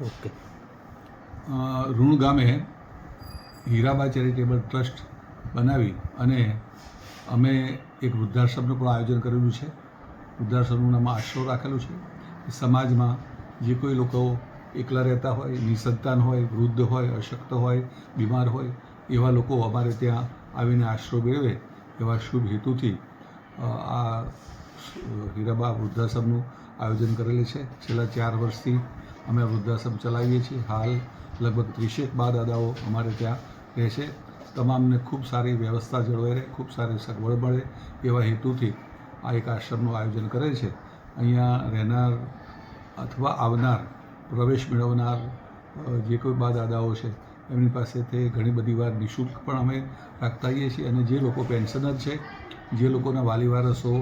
Okay. ઋણ ગામે Hiraba charitable trust બનાવી અને અમે એક વૃદ્ધાશ્રમનું પણ આયોજન કરેલું છે. વૃદ્ધાશ્રમનું નામ આશરો રાખેલું છે. સમાજમાં જે કોઈ લોકો એકલા રહેતા હોય, નિસંતાન હોય, વૃદ્ધ હોય, અશક્ત હોય, બીમાર હોય, એવા લોકો અમારે ત્યાં આવીને આશરો મેળવે એવા શુભ હેતુથી આ હીરાબા વૃદ્ધાશ્રમનું આયોજન કરેલું છે. છેલ્લા ચાર વર્ષથી અમે વૃદ્ધાશ્રમ ચલાવીએ છીએ. હાલ લગભગ ત્રીસેક બા દાદાઓ અમારે ત્યાં રહે છે. તમામને ખૂબ સારી વ્યવસ્થા જળવાઈ રહે, ખૂબ સારી સગવડ મળે એવા હેતુથી આ એક આશ્રમનું આયોજન કરે છે. અહીંયા રહેનાર અથવા આવનાર, પ્રવેશ મેળવનાર જે કોઈ બા દાદાઓ છે, એમની પાસેથી ઘણી બધી વાર નિઃશુલ્ક પણ અમે રાખતા હોઈએ છીએ અને જે લોકો પેન્શનર છે, જે લોકોના વાલી વારસો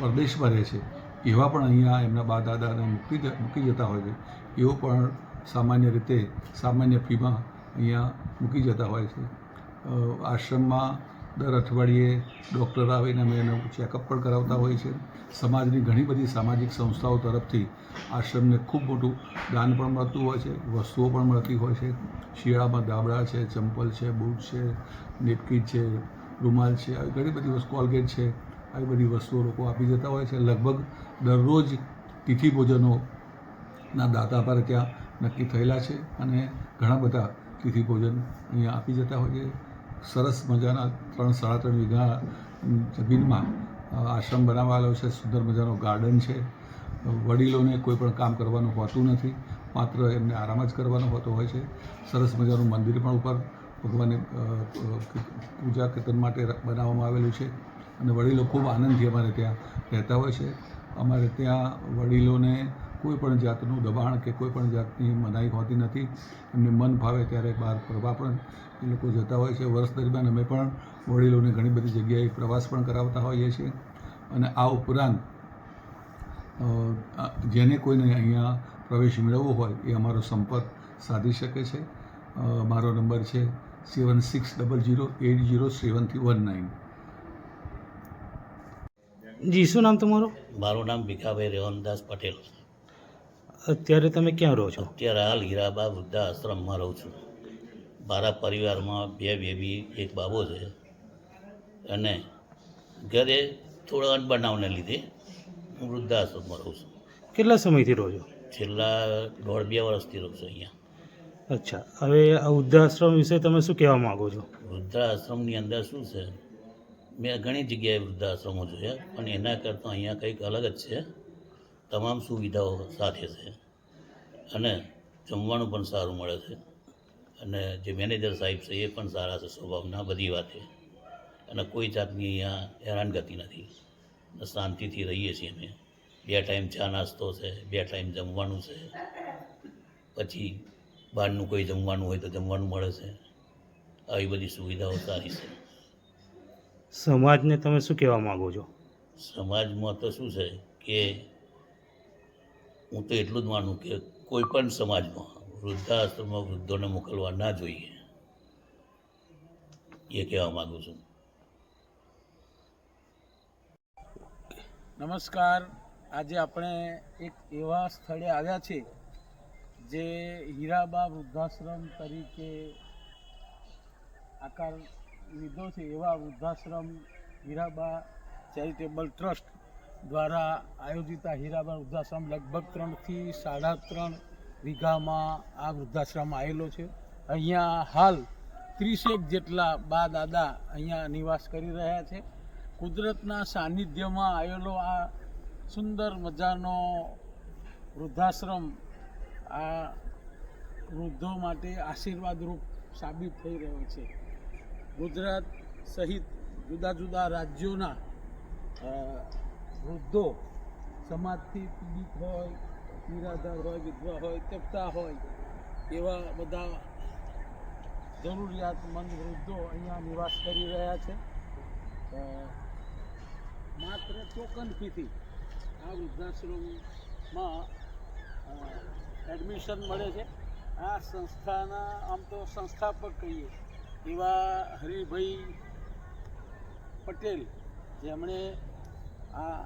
પરદેશમાં રહે છે એવા પણ અહીંયા એમના બા દાદાને મૂકી મૂકી જતા હોય છે. એવો પણ સામાન્ય રીતે સામાન્ય ફીમાં અહીંયા મૂકી જતા હોય છે. આશ્રમમાં દર અઠવાડિયે ડૉક્ટર આવીને અમે એનું ચેકઅપ પણ કરાવતા હોય છે. સમાજની ઘણી બધી સામાજિક સંસ્થાઓ તરફથી આશ્રમને ખૂબ મોટું દાન પણ મળતું હોય છે, વસ્તુઓ પણ મળતી હોય છે. શિયાળામાં દાબડા છે, ચંપલ છે, બૂટ છે, નેપકીન છે, રૂમાલ છે, આવી ઘણી બધી વસ્તુ, કોલગેટ છે. આવી બધી વસ્તુઓ લોકો આપી જતા હોય છે. લગભગ દરરોજ તિથિ ભોજનોના દાતા પર ત્યાં નક્કી થયેલા છે અને ઘણા બધા તિથિ ભોજન અહીંયા આપી જતા હોય છે. સરસ મજાના ત્રણ સાડા ત્રણ વીઘા જમીનમાં આશ્રમ બનાવાયેલો છે. સુંદર મજાનો ગાર્ડન છે. વડીલોને કોઈ પણ કામ કરવાનું હોતું નથી. માત્ર એમને આરામ જ કરવાનો હોતો હોય છે. સરસ મજાનું મંદિર પણ ઉપર ભગવાનની પૂજા કીર્તન માટે બનાવવામાં આવેલું છે. અને વડીલો ખૂબ આનંદથી અમારે ત્યાં રહેતા હોય છે. અમારે ત્યાં વડીલોને કોઈ પણ જાતનું દબાણ કે કોઈ પણ જાતની મનાઈ હોતી નથી. એમને મન ફાવે ત્યારે બહાર ફરવા પણ એ લોકો જતા હોય છે. વર્ષ દરમિયાન અમે પણ વડીલોને ઘણી બધી જગ્યાએ પ્રવાસ પણ કરાવતા હોઈએ છીએ. અને આ ઉપરાંત જેને કોઈને અહીંયા પ્રવેશ મેળવવો હોય એ અમારો સંપર્ક સાધી શકે છે. મારો નંબર છે seven six double zero eight zero seven three one nine. જી શું નામ તમારું? મારું નામ ભીખાભાઈ રેવનદાસ પટેલ. અત્યારે તમે ક્યાં રહો છો? અત્યારે હાલ હીરાબા વૃદ્ધા આશ્રમમાં રહું છું. મારા પરિવારમાં બે બેબી એક બાબો છે. અને ઘરે થોડા અનબનાવને લીધે હું વૃદ્ધાશ્રમમાં રહું છું. કેટલા સમયથી રહો છો? છેલ્લા દોઢ બે વર્ષથી રહું છું અહીંયા. અચ્છા હવે આ વૃદ્ધાશ્રમ વિશે તમે શું કહેવા માગો છો? વૃદ્ધાશ્રમની અંદર શું છે? મેં ઘણી જગ્યાએ વૃદ્ધાશ્રમો જોયા પણ એના કરતાં અહીંયા કંઈક અલગ જ છે. તમામ સુવિધાઓ સાથે છે અને જમવાનું પણ સારું મળે છે. અને જે મેનેજર સાહેબ છે એ પણ સારા છે સ્વભાવના, બધી વાતે. અને કોઈ જાતની અહીંયા હેરાનગતિ નથી. શાંતિથી રહીએ છીએ અમે. બે ટાઈમ ચા નાસ્તો છે, બે ટાઈમ જમવાનું છે. પછી બહારનું કોઈ જમવાનું હોય તો જમવાનું મળે છે. આવી બધી સુવિધાઓ સારી છે. સમાજને તમે શું કહેવા માગો છો? સમાજમાં તો શું છે કે હું તો એટલું જ માનું કે કોઈ પણ સમાજમાં વૃદ્ધાશ્રમમાં વૃદ્ધોને મોકલવા ના જોઈએ. એ કહેવા માગું છું. નમસ્કાર. આજે આપણે એક એવા સ્થળે આવ્યા છે જે હીરાબા વૃદ્ધાશ્રમ તરીકે આકાર લીધો છે એવા વૃદ્ધાશ્રમ, હીરાબા ચેરિટેબલ ટ્રસ્ટ દ્વારા આયોજિત આ હીરાબા વૃદ્ધાશ્રમ લગભગ ત્રણથી સાડા ત્રણ વીઘામાં આ વૃદ્ધાશ્રમ આવેલો છે. અહીંયા હાલ ત્રીસેક જેટલા બા દાદા અહીંયા નિવાસ કરી રહ્યા છે. કુદરતના સાનિધ્યમાં આવેલો આ સુંદર મજાનો વૃદ્ધાશ્રમ આ વૃદ્ધો માટે આશીર્વાદરૂપ સાબિત થઈ રહ્યો છે. ગુજરાત સહિત જુદા જુદા રાજ્યોના વૃદ્ધો સમાજથી પીડિત હોય, નિરાધાર હોય, વિધવા હોય, તપતા હોય, એવા બધા જરૂરિયાતમંદ વૃદ્ધો અહીંયા નિવાસ કરી રહ્યા છે. માત્ર ટોકન ફીથી આ વૃદ્ધાશ્રમમાં એડમિશન મળે છે. આ સંસ્થાના, આમ તો સંસ્થાપક કહીએ. એવા હરિભાઈ પટેલ, જેમણે આ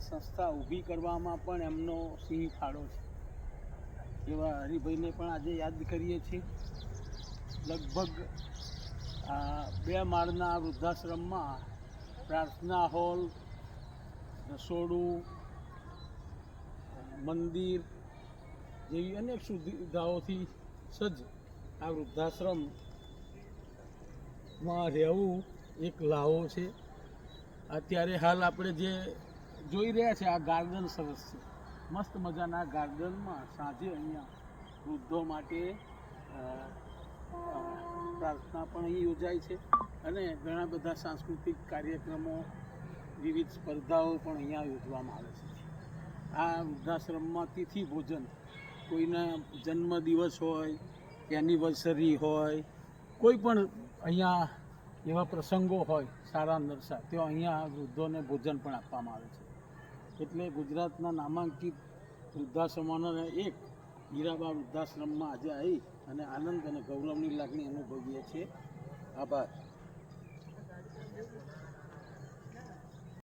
સંસ્થા ઊભી કરવામાં પણ એમનો સિંહ ફાળો છે. એવા હરિભાઈને પણ આજે યાદ કરીએ છીએ. લગભગ, આ બે માળના વૃદ્ધાશ્રમમાં પ્રાર્થના હોલ, રસોડું, મંદિર જેવી અનેક સુવિધાઓથી સજ્જ આ વૃદ્ધાશ્રમમાં રહેવું એક લાવો છે. અત્યારે હાલ આપણે જે જોઈ રહ્યા છે, આ ગાર્ડન સરસ છે. મસ્ત મજાના ગાર્ડનમાં સાંજે અહીંયા વૃદ્ધો માટે પ્રાર્થના પણ અહીં યોજાય છે અને ઘણા બધા સાંસ્કૃતિક કાર્યક્રમો, વિવિધ સ્પર્ધાઓ પણ અહીંયા યોજવામાં આવે છે. આ વૃદ્ધાશ્રમમાં તિથિ ભોજન, કોઈના જન્મદિવસ હોય, એનિવર્સરી હોય, કોઈ પણ અહીંયા એવા પ્રસંગો હોય, સારા નરસા તો અહીંયા વૃદ્ધોને ભોજન પણ આપવામાં આવે છે. એટલે ગુજરાતના નામાંકિત વૃદ્ધાશ્રમોના એક હીરાબા વૃદ્ધાશ્રમમાં આજે આવી અને આનંદ અને ગૌરવની લાગણી અનુભવીએ છીએ. આભાર.